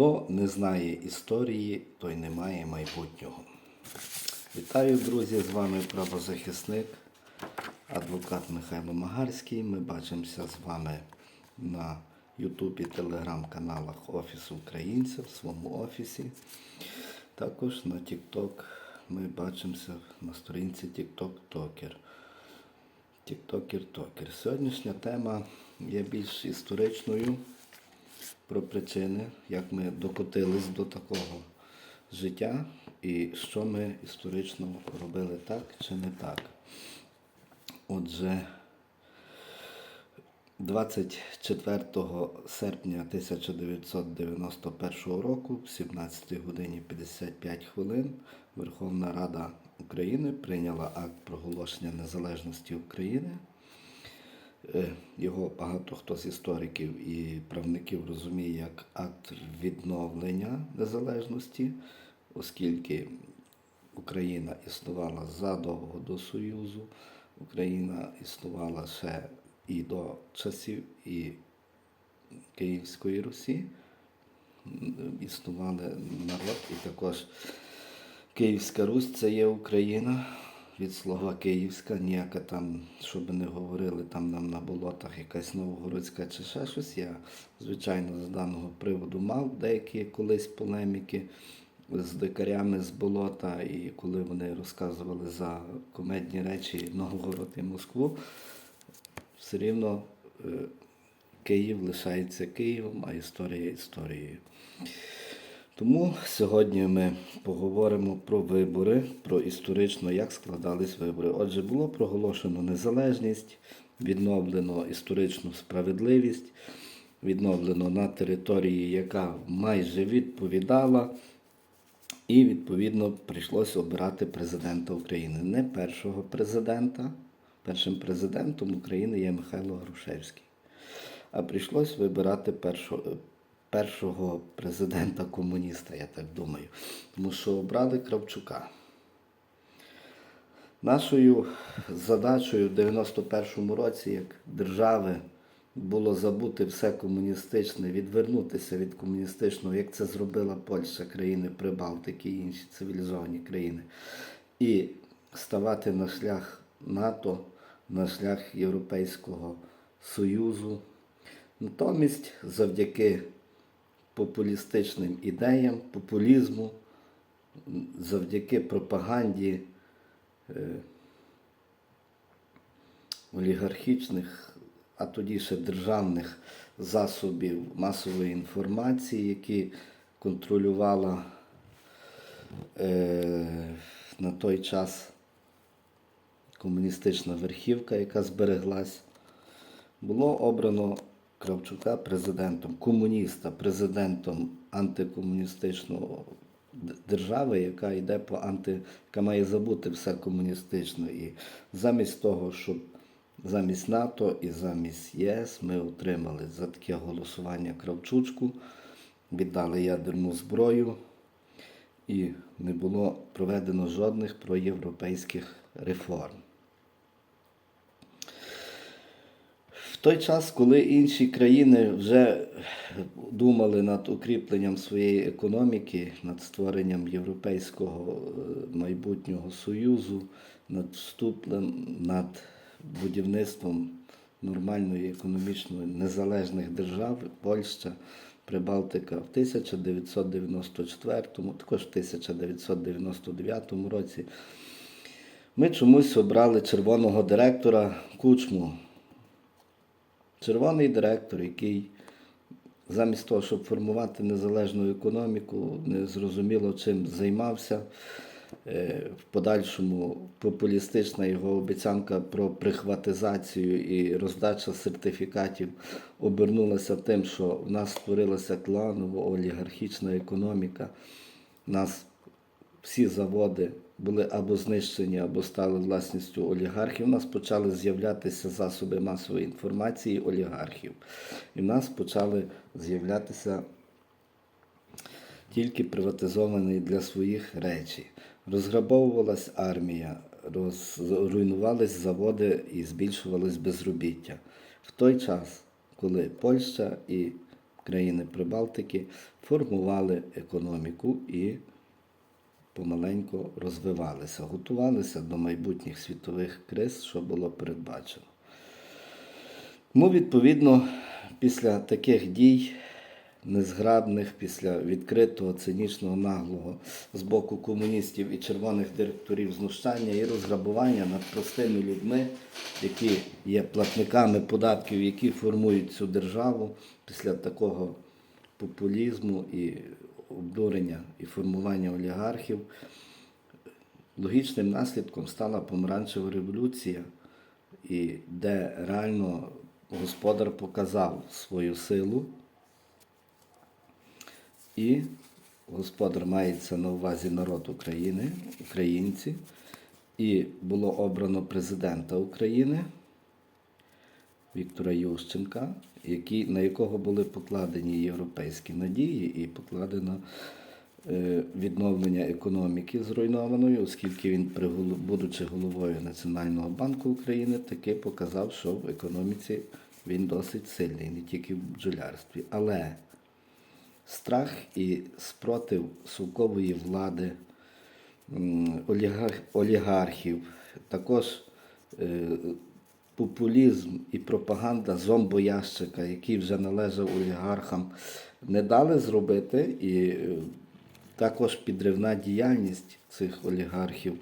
Хто не знає історії, той не має майбутнього. Вітаю, друзі! З вами правозахисник, адвокат Михайло Магарський. Ми бачимося з вами на Ютубі, телеграм-каналах Офісу Українця в своєму офісі. Також на TikTok ми бачимося на сторінці TikTok Токер. Тіктокер Токер. Сьогоднішня тема є більш історичною про причини, як ми докотились до такого життя і що ми історично робили так чи не так. Отже, 24 серпня 1991 року, в 17 годині 55 хвилин, Верховна Рада України прийняла акт проголошення незалежності України. Е, Його багато хто з істориків і правників розуміє як акт відновлення незалежності, оскільки Україна існувала задовго до Союзу, Україна існувала ще і до часів і Київської Русі. Існували народ і також Київська Русь це є Україна. Від слова Київська, ніяка там, щоб не говорили, там нам на болотах якась Новгородська чи ще щось. Я, звичайно, з даного приводу мав деякі колись полеміки з дикарями з болота, і коли вони розказували за комедні речі Новгород і Москву, все рівно е, Київ лишається Києвом, а історія історією. Тому сьогодні ми поговоримо про вибори, про історично, як складались вибори. Отже, було проголошено незалежність, відновлено історичну справедливість, відновлено на території, яка майже відповідала, і відповідно прийшлося обирати президента України. Не першого президента. Першим президентом України є Михайло Грушевський. А прийшлось вибирати першого, першого президента комуніста, я так думаю. Тому що обрали Кравчука. Нашою задачею в 91-му році, як держави, було забути все комуністичне, відвернутися від комуністичного, як це зробила Польща, країни Прибалтики і інші цивілізовані країни, і ставати на шлях НАТО, на шлях Європейського Союзу. Натомість, завдяки популістичним ідеям, популізму, завдяки пропаганді е, олігархічних, а тоді ще державних засобів масової інформації, які контролювала е, на той час комуністична верхівка, яка збереглась, було обрано Кравчука президентом, комуніста, президентом антикомуністичного держави, яка йде по анти, яка має забути все комуністичне. І замість того, щоб замість НАТО і замість ЄС ми отримали за таке голосування Кравчучку, віддали ядерну зброю і не було проведено жодних проєвропейських реформ. Той час, коли інші країни вже думали над укріпленням своєї економіки, над створенням Європейського е, майбутнього союзу, над вступом, над будівництвом нормальної економічної незалежних держав, Польща, Прибалтика в 1994, також в 1999 році, ми чомусь обрали червоного директора Кучму. Червоний директор, який замість того, щоб формувати незалежну економіку, не зрозуміло чим займався. Е, В подальшому популістична його обіцянка про прихватизацію і роздача сертифікатів обернулася тим, що в нас створилася кланова олігархічна економіка. У нас всі заводи були або знищені, або стали власністю олігархів. У нас почали з'являтися засоби масової інформації олігархів. І в нас почали з'являтися тільки приватизовані для своїх речі. Розграбовувалась армія, роз... руйнувались заводи і збільшувалось безробіття. В той час, коли Польща і країни Прибалтики формували економіку і помаленьку розвивалися, готувалися до майбутніх світових криз, що було передбачено. Тому, відповідно, після таких дій незграбних, після відкритого, цинічного, наглого з боку комуністів і червоних директорів знущання і розграбування над простими людьми, які є платниками податків, які формують цю державу, після такого популізму і обдурення і формування олігархів, логічним наслідком стала помаранчева революція, і де реально господар показав свою силу. І господар мається на увазі народ України, українці, і було обрано президента України Віктора Ющенка, який, на якого були покладені європейські надії і покладено е, відновлення економіки зруйнованої, оскільки він, будучи головою Національного банку України, таки показав, що в економіці він досить сильний, не тільки в бджолярстві. Але страх і спротив совкової влади, олігархів, також е, популізм і пропаганда зомбоящика, який вже належав олігархам, не дали зробити, і е, також підривна діяльність цих олігархів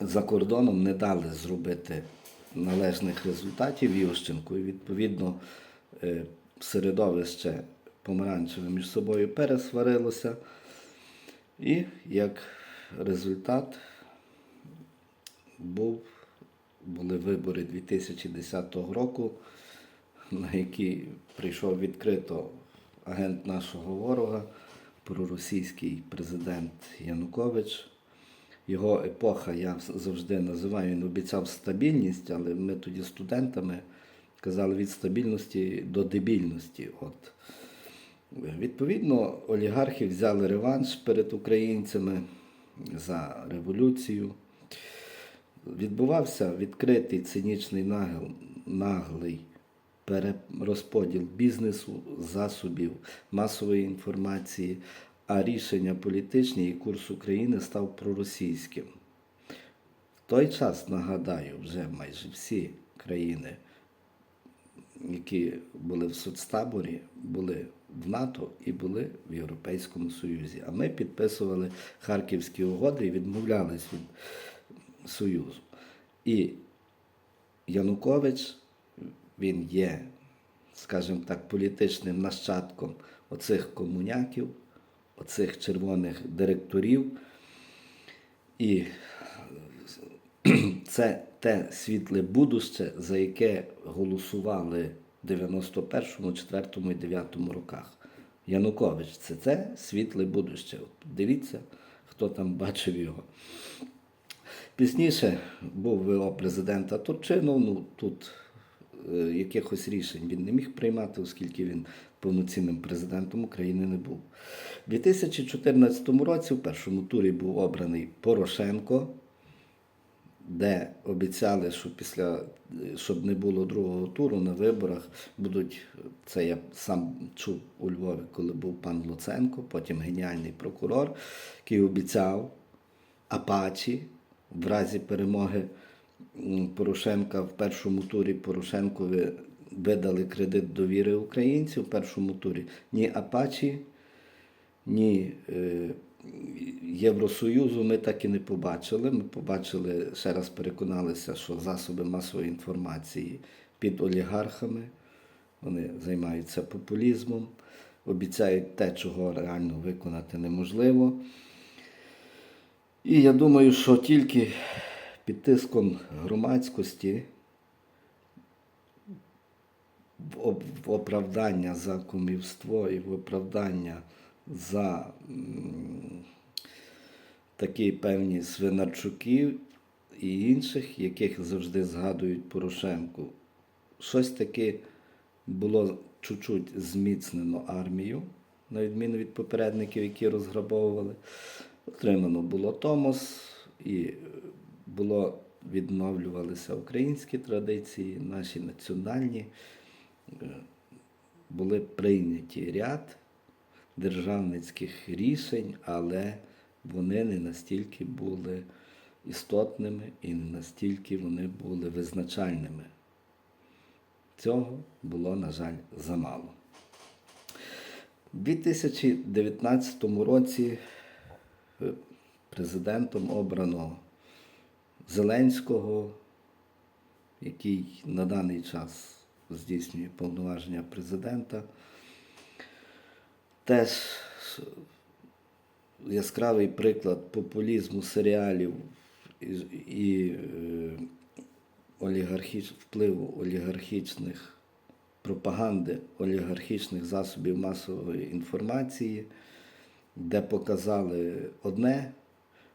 за кордоном не дали зробити належних результатів Ющенку. І відповідно е, середовище помаранчеве між собою пересварилося. І як результат був, були вибори 2010 року, на які прийшов відкрито агент нашого ворога, проросійський президент Янукович. Його епоха, я завжди називаю, він обіцяв стабільність, але ми тоді студентами казали від стабільності до дебільності. От. Відповідно, олігархи взяли реванш перед українцями за революцію. Відбувався відкритий цинічний нагл, наглий перерозподіл бізнесу, засобів масової інформації, а рішення політичні і курс України став проросійським. В той час, нагадаю, вже майже всі країни, які були в соцтаборі, були в НАТО і були в Європейському Союзі. А ми підписували Харківські угоди і відмовлялись від Союзу. І Янукович, він є, скажімо так, політичним нащадком оцих комуняків, оцих червоних директорів. І це те світле будуще, за яке голосували в 91-му, 4-му і 9-му роках. Янукович це це світле будуще. Дивіться, хто там бачив його. Пізніше був ВО президента Турчинов, ну тут е, якихось рішень він не міг приймати, оскільки він повноцінним президентом України не був. У 2014 році в першому турі був обраний Порошенко, де обіцяли, що після, щоб не було другого туру на виборах, будуть, це я сам чув у Львові, коли був пан Луценко, потім геніальний прокурор, який обіцяв Апачі в разі перемоги Порошенка в першому турі Порошенкові видали кредит довіри українців в першому турі. Ні Апачі, ні е, Євросоюзу ми так і не побачили. Ми побачили, ще раз переконалися, що засоби масової інформації під олігархами, вони займаються популізмом, обіцяють те, чого реально виконати неможливо. І я думаю, що тільки під тиском громадськості в оправдання за кумівство і в оправдання за такі певні свинарчуків і інших, яких завжди згадують Порошенку. Щось таке було чуть-чуть зміцнено армію, на відміну від попередників, які розграбовували. Отримано було Томос і е, було відновлювалися українські традиції, наші національні. Е, були прийняті ряд державницьких рішень, але вони не настільки були істотними і не настільки вони були визначальними. Цього було, на жаль, замало. У 2019 році президентом обрано Зеленського, який на даний час здійснює повноваження президента. Теж яскравий приклад популізму серіалів і, і е, олігархіч, впливу олігархічних пропаганди олігархічних засобів масової інформації, де показали одне,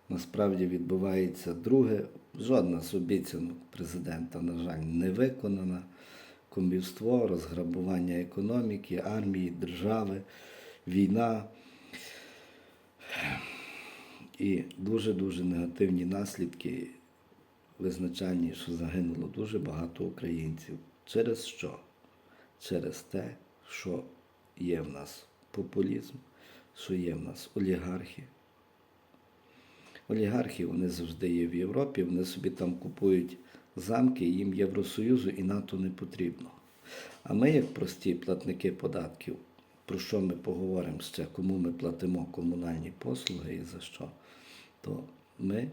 насправді відбувається друге. Жодна з обіцянок президента, на жаль, не виконана. Комбівство, розграбування економіки, армії, держави, війна і дуже-дуже негативні наслідки визначальні, що загинуло дуже багато українців. Через що? Через те, що є в нас популізм, що є в нас олігархи. Олігархи вони завжди є в Європі, вони собі там купують замки, їм Євросоюзу і НАТО не потрібно. А ми, як прості платники податків, про що ми поговоримо ще, кому ми платимо комунальні послуги і за що, то ми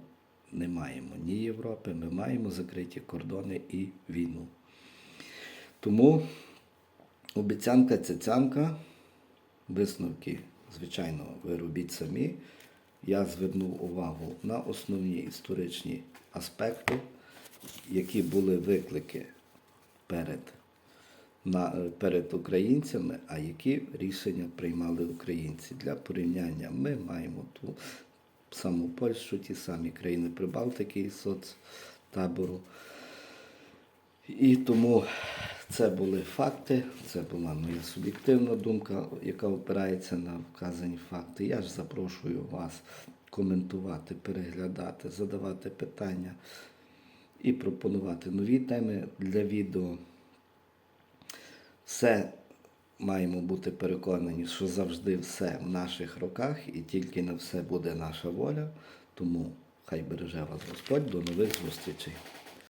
не маємо ні Європи, ми маємо закриті кордони і війну. Тому обіцянка цяцянка, висновки, звичайно, ви робіть самі. Я звернув увагу на основні історичні аспекти, які були виклики перед, на, перед українцями, а які рішення приймали українці. Для порівняння ми маємо ту саму Польщу, ті самі країни Прибалтики і соцтабору. І тому це були факти, це була моя суб'єктивна думка, яка опирається на вказані факти. Я ж запрошую вас коментувати, переглядати, задавати питання і пропонувати нові теми для відео. Все маємо бути переконані, що завжди все в наших руках і тільки на все буде наша воля. Тому хай береже вас Господь. До нових зустрічей.